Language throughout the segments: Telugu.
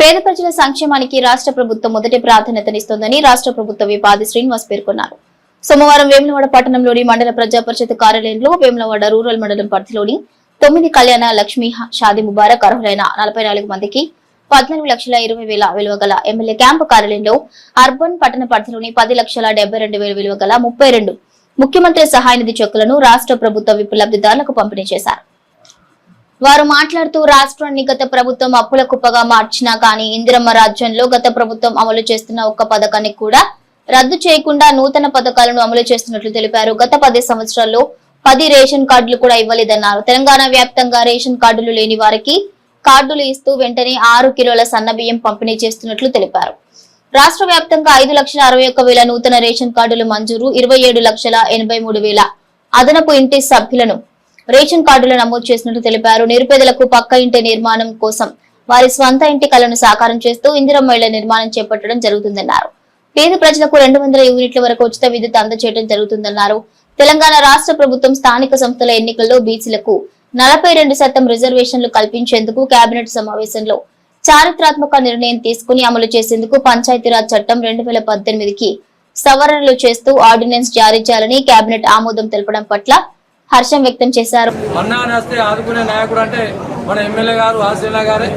పేద ప్రజల సంక్షేమానికి రాష్ట్ర ప్రభుత్వం మొదటి ప్రాధాన్యతనిస్తోందని రాష్ట్ర ప్రభుత్వ విపాది శ్రీనివాస్ పేర్కొన్నారు. సోమవారం వేములవాడ పట్టణంలోని మండల ప్రజా పరిషత్ కార్యాలయంలో వేములవాడ రూరల్ మండలం పరిధిలోని తొమ్మిది కళ్యాణ లక్ష్మీ షాది ముబారక్ అర్హులైన నలభై నాలుగు మందికి పద్నాలుగు లక్షల ఇరవై వేల విలువ గల ఎమ్మెల్యే క్యాంపు కార్యాలయంలో అర్బన్ పట్టణ పరిధిలోని పది లక్షల డెబ్బై రెండు వేల విలువ గల ముప్పై రెండు ముఖ్యమంత్రి సహాయ నిధి చెక్కులను రాష్ట్ర ప్రభుత్వ విప్లబ్ధిదారులకు పంపిణీ చేశారు. వారు మాట్లాడుతూ రాష్ట్రాన్ని గత ప్రభుత్వం అప్పుల కుప్పగా మార్చినా కానీ ఇందిరమ్మ రాజ్యంలో గత ప్రభుత్వం అమలు చేస్తున్న ఒక్క పథకాన్ని కూడా రద్దు చేయకుండా నూతన పథకాలను అమలు చేస్తున్నట్లు తెలిపారు. గత పది సంవత్సరాల్లో పది రేషన్ కార్డులు కూడా ఇవ్వలేదన్నారు. తెలంగాణ వ్యాప్తంగా రేషన్ కార్డులు లేని వారికి కార్డులు ఇస్తూ వెంటనే ఆరు కిలోల సన్నబియ్యం పంపిణీ చేస్తున్నట్లు తెలిపారు. రాష్ట్ర వ్యాప్తంగా ఐదు లక్షల అరవై ఒక్క వేల నూతన రేషన్ కార్డులు మంజూరు ఇరవై ఏడు లక్షల ఎనభై మూడు వేల అదనపు ఇంటి సభ్యులను రేషన్ కార్డులు నమోదు చేసినట్లు తెలిపారు. నిరుపేదలకు పక్క ఇంటి నిర్మాణం కోసం వారి స్వంత ఇంటి కలను సాకారం చేస్తూ ఇందిరమ్మ ఇళ్ళ నిర్మాణం చేపట్టడం జరుగుతుందన్నారు. పేద ప్రజలకు రెండు వందల యూనిట్ల వరకు ఉచిత విద్యుత్ అందజేయడం జరుగుతుందన్నారు. తెలంగాణ రాష్ట్ర ప్రభుత్వం స్థానిక సంస్థల ఎన్నికల్లో బీసీలకు నలభై రెండు శాతం రిజర్వేషన్లు కల్పించేందుకు కేబినెట్ సమావేశంలో చారిత్రాత్మక నిర్ణయం తీసుకుని అమలు చేసేందుకు పంచాయతీరాజ్ చట్టం రెండు వేల పద్దెనిమిదికి సవరణలు చేస్తూ ఆర్డినెన్స్ జారీ చేయాలని కేబినెట్ ఆమోదం తెలపడం పట్ల హర్షం వ్యక్తం చేశారు. అన్నా అని వస్తే ఆదుకునే నాయకుడు అంటే మన ఎమ్మెల్యే గారు ఆశీలా గారే.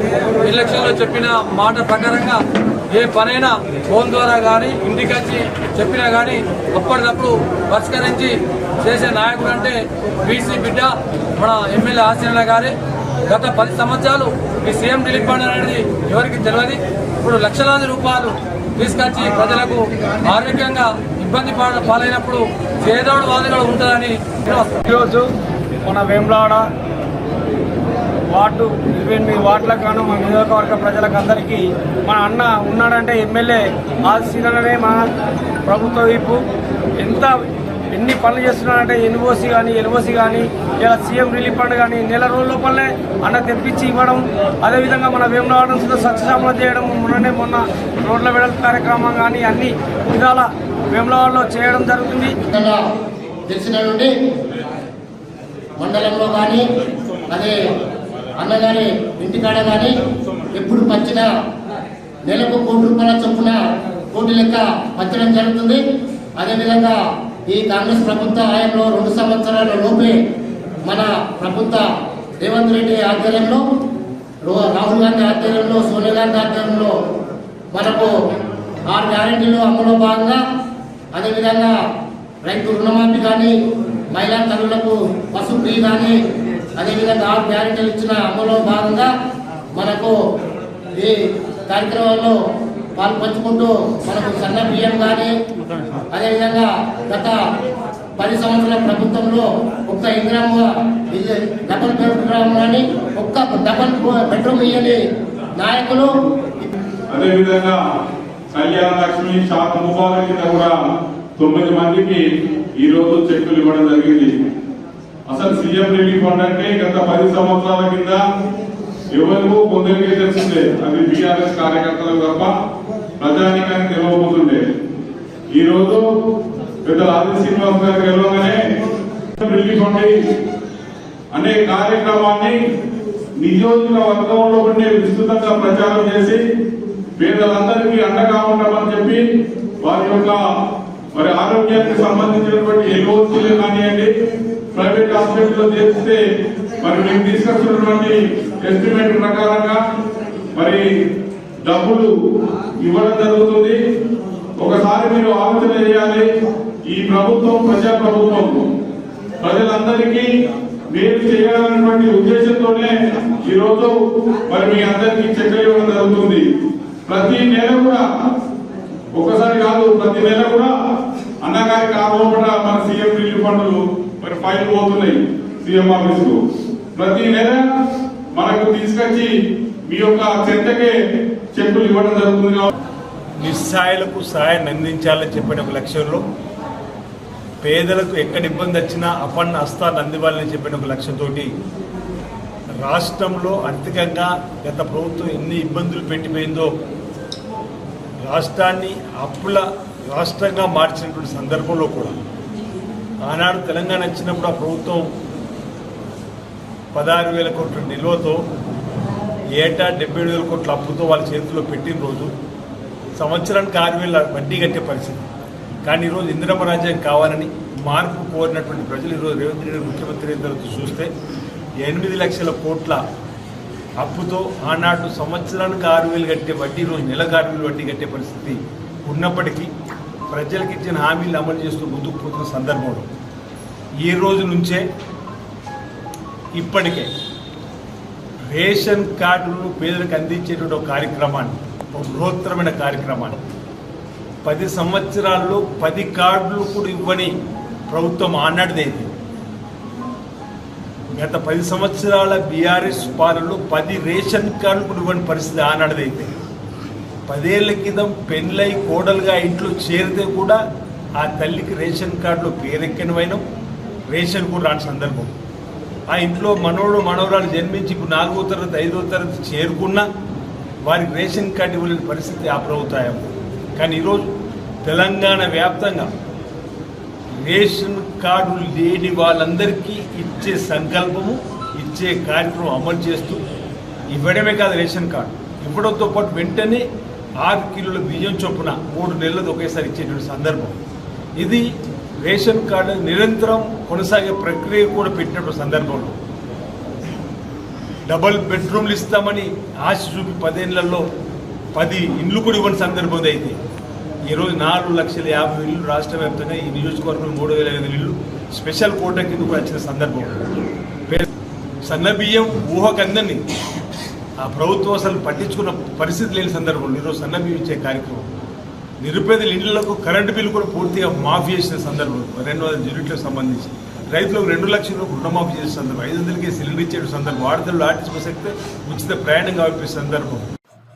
ఎలక్షన్లో చెప్పిన మాట ప్రకారంగా ఏ పనైనా ఫోన్ ద్వారా కానీ ఇంటికి వచ్చి చెప్పినా కానీ అప్పటికప్పుడు పరిష్కరించి చేసే నాయకుడు అంటే బీసీ బిడ్డ మన ఎమ్మెల్యే ఆశీలా గారే. గత పది సంవత్సరాలు ఈ సీఎం రిలీఫ్ ఫండ్ అనేది ఎవరికి తెలియదు ఇప్పుడు లక్షలాది రూపాయలు తీసుకొచ్చి ప్రజలకు ఆరోగ్యంగా ఇబ్బంది పాలైనప్పుడు పేదోడు వాదుగా ఉంటుందని ఈరోజు మన వేములాడ వార్డు ఇరవై ఎనిమిది వార్డులకు గాను మన నియోజకవర్గ ప్రజలకు అందరికీ మన అన్న ఉన్నాడంటే ఎమ్మెల్యే ఆశీలనే మన ప్రభుత్వ వైపు ఎంత ఎన్ని పనులు చేస్తున్నాడంటే ఎన్ఓసి కానీ ఎల్ఓసి కానీ ఇలా సీఎం రిలీఫ్ ఫండ్ కానీ నెల రోజుల లోపలనే అన్న తెప్పించి ఇవ్వడం. అదేవిధంగా మన వేములవాడను సుధా సత్యశామలం చేయడం మొన్ననే మొన్న రోడ్ల వెడల్పు కార్యక్రమం కానీ అన్ని విధాల వేములవాడలో చేయడం జరుగుతుంది. కొత్తగా తెలిసిన నుండి మండలంలో కానీ అదే అన్నగారి ఇంటికాడ కానీ ఎప్పుడు పంచిన నెలకు కోటి రూపాయల చొప్పున కోటి లెక్క పంచడం జరుగుతుంది. అదేవిధంగా ఈ కాంగ్రెస్ ప్రభుత్వ హయాంలో రెండు సంవత్సరాల లోపే మన ప్రభుత్వ రేవంత్ రెడ్డి ఆధ్వర్యంలో రాహుల్ గాంధీ ఆధ్వర్యంలో సోనియా గాంధీ ఆధ్వర్యంలో మనకు ఆరు గ్యారెంటీలు అమలులో భాగంగా అదేవిధంగా రైతు రుణమాఫీ కానీ మహిళా తల్లులకు పశు ఫ్రీ కానీ అదేవిధంగా ఆరు గ్యారెంటీలు ఇచ్చిన అమలులో భాగంగా మనకు ఈ కార్యక్రమాల్లో పాలు పంచుకుంటూ మనకు సన్న బియ్యం కానీ అదేవిధంగా గత పది సంవత్సరాల ప్రభుత్వంలో ఒక్క ఇంద్రమ్మ డబల్ బెడ్రూమ్ కానీ ఒక్క డబల్ బెడ్రూమ్ ఇయ్యని నాయకులు అదేవిధంగా కళ్యాణ లక్ష్మి షాప్ ముబారక్ కింద కూడా తొమ్మిది మందికి ఈ రోజు చెక్కులు ఇవ్వడం జరిగింది. అసలు సీఎం రిలీఫ్ ఫండ్ అంటే గత పది సంవత్సరాల కింద ఎవరికో కొందరికే తెలిసిందే. అది బీఆర్ఎస్ కార్యకర్తలు తప్ప ప్రజానికానికి తెలియబోతుండే ఈ రోజు పెద్ద ఆది శ్రీనివాస్ గారు గెలవగానే రిలీఫ్ ఫండ్ అనే కార్యక్రమాన్ని నియోజకవర్గంలో ఉండే విస్తృతంగా ప్రచారం చేసి పేదలందరికీ అండగా ఉండమని చెప్పి వారి యొక్క మరి ఆరోగ్యానికి సంబంధించినటువంటి ఎల్ఓసీలు కానివ్వండి ప్రైవేట్ హాస్పిటల్లో చేస్తే మరి మేము తీసుకొచ్చినటువంటి ఎస్టిమేట్ ప్రకారంగా మరి డబ్బులు ఇవ్వడం జరుగుతుంది. ఒకసారి మీరు ఆలోచన చేయాలి ఈ ప్రభుత్వం ప్రజా ప్రభుత్వం ప్రజలందరికీ మేలు చేయాలన్నటువంటి ఉద్దేశంతోనే ఈరోజు మరి మీ అందరికీ చెక్ ఇవ్వడం జరుగుతుంది. ప్రతి నెల కూడా ఒకసారి కాదు ప్రతి నెల కూడా అన్నగారి ఆ మన సీఎం రిలీఫ్ ఫండ్లు మరి ఫైల్ పోతున్నాయి సీఎం ఆఫీస్కు ప్రతి నెల మనకు తీసుకొచ్చి మీ యొక్క చెంతకే చెక్కులు ఇవ్వడం జరుగుతుంది నిస్సాయులకు సహాయాన్ని అందించాలని చెప్పిన ఒక లక్ష్యంలో పేదలకు ఎక్కడ ఇబ్బంది వచ్చినా అపన్న హస్తాన్ని అందివ్వాలని చెప్పిన ఒక లక్ష్యంతోటి రాష్ట్రంలో ఆర్థికంగా గత ప్రభుత్వం ఎన్ని ఇబ్బందులు పెట్టిపోయిందో రాష్ట్రాన్ని అప్పుల రాష్ట్రంగా మార్చినటువంటి సందర్భంలో కూడా ఆనాడు తెలంగాణ వచ్చినప్పుడు ఆ ప్రభుత్వం పదహారు వేల కోట్ల నిల్వతో ఏటా డెబ్బై ఏడు వేల కోట్ల అప్పుతో వాళ్ళ చేతిలో పెట్టిన రోజు సంవత్సరానికి ఆరు వేల వడ్డీ కట్టే పరిస్థితి. కానీ ఈరోజు ఇందిరమ్మ రాజ్యం కావాలని మార్పు కోరినటువంటి ప్రజలు ఈరోజు రేవంత్ రెడ్డి ముఖ్యమంత్రి చూస్తే ఎనిమిది లక్షల కోట్ల అప్పుతో ఆనాడు సంవత్సరానికి ఆరు వేలు కట్టే వడ్డీ రోజు నెలకు ఆరు వేలు వడ్డీ కట్టే పరిస్థితి ఉన్నప్పటికీ ప్రజలకు ఇచ్చిన హామీలు అమలు చేస్తూ ముందుకు పోతున్న సందర్భంలో ఈ రోజు నుంచే ఇప్పటికే రేషన్ కార్డులను పేదలకు అందించేటువంటి ఒక కార్యక్రమాన్ని ఒక బృహత్తరమైన కార్యక్రమాన్ని పది సంవత్సరాల్లో పది కార్డులు కూడా ఇవ్వని ప్రభుత్వం ఆనాటిదైంది. గత పది సంవత్సరాల బీఆర్ఎస్ పాలనలో పది రేషన్ కార్డులు కూడా ఇవ్వని పరిస్థితి ఆనాడదైతే పదేళ్ళ క్రితం పెళ్ళై కోడలుగా ఇంట్లో చేరితే కూడా ఆ తల్లికి రేషన్ కార్డులో పేరెక్కనివైన రేషన్ కూడా రాని సందర్భం. ఆ ఇంట్లో మనోడు మనవరాలు జన్మించి ఇప్పుడు నాలుగో తరగతి ఐదో తరగతి చేరుకున్నా వారికి రేషన్ కార్డు ఇవ్వలేని పరిస్థితి ఆ ప్రభుత్వం కానీ ఈరోజు తెలంగాణ వ్యాప్తంగా రేషన్ కార్డు లేని వాళ్ళందరికీ ఇచ్చే సంకల్పము ఇచ్చే కార్యక్రమం అమలు చేస్తూ ఇవ్వడమే కాదు రేషన్ కార్డు. ఇవ్వడంతో పాటు వెంటనే ఆరు కిలోల బియ్యం చొప్పున మూడు నెలలకు ఒకేసారి ఇచ్చేటువంటి సందర్భం. ఇది రేషన్ కార్డు నిరంతరం కొనసాగే ప్రక్రియ కూడా పెట్టినటువంటి సందర్భంలో డబల్ బెడ్రూమ్లు ఇస్తామని ఆశ చూపి పదేళ్ళలో పది ఇండ్లు కూడా ఇవ్వని సందర్భం అయితే ఈరోజు నాలుగు లక్షల యాభై ఇళ్ళు రాష్ట్ర వ్యాప్తంగా ఈ నియోజకవర్గం మూడు వేల ఐదు ఇళ్ళు స్పెషల్ కోట కింద కూడా వచ్చిన సందర్భం. సన్నబియ్యం ఊహకందని ఆ ప్రభుత్వం అసలు పట్టించుకున్న పరిస్థితి లేని సందర్భంలో ఈరోజు సన్నబియ్యం ఇచ్చే కార్యక్రమం. నిరుపేదల ఇళ్ళకు కరెంటు బిల్లు కూడా పూర్తిగా మాఫీ చేసిన సందర్భం. రెండు వందల యూనిట్లకు సంబంధించి రైతులకు రెండు లక్షలు రుణమాఫీ చేసే సందర్భం. ఐదు వందలకి సిలిండర్ ఇచ్చే సందర్భం. ఆడతలు ఆర్టీసీ బస్ ఎక్కితే ఉచిత ప్రయాణం కావిపే సందర్భం.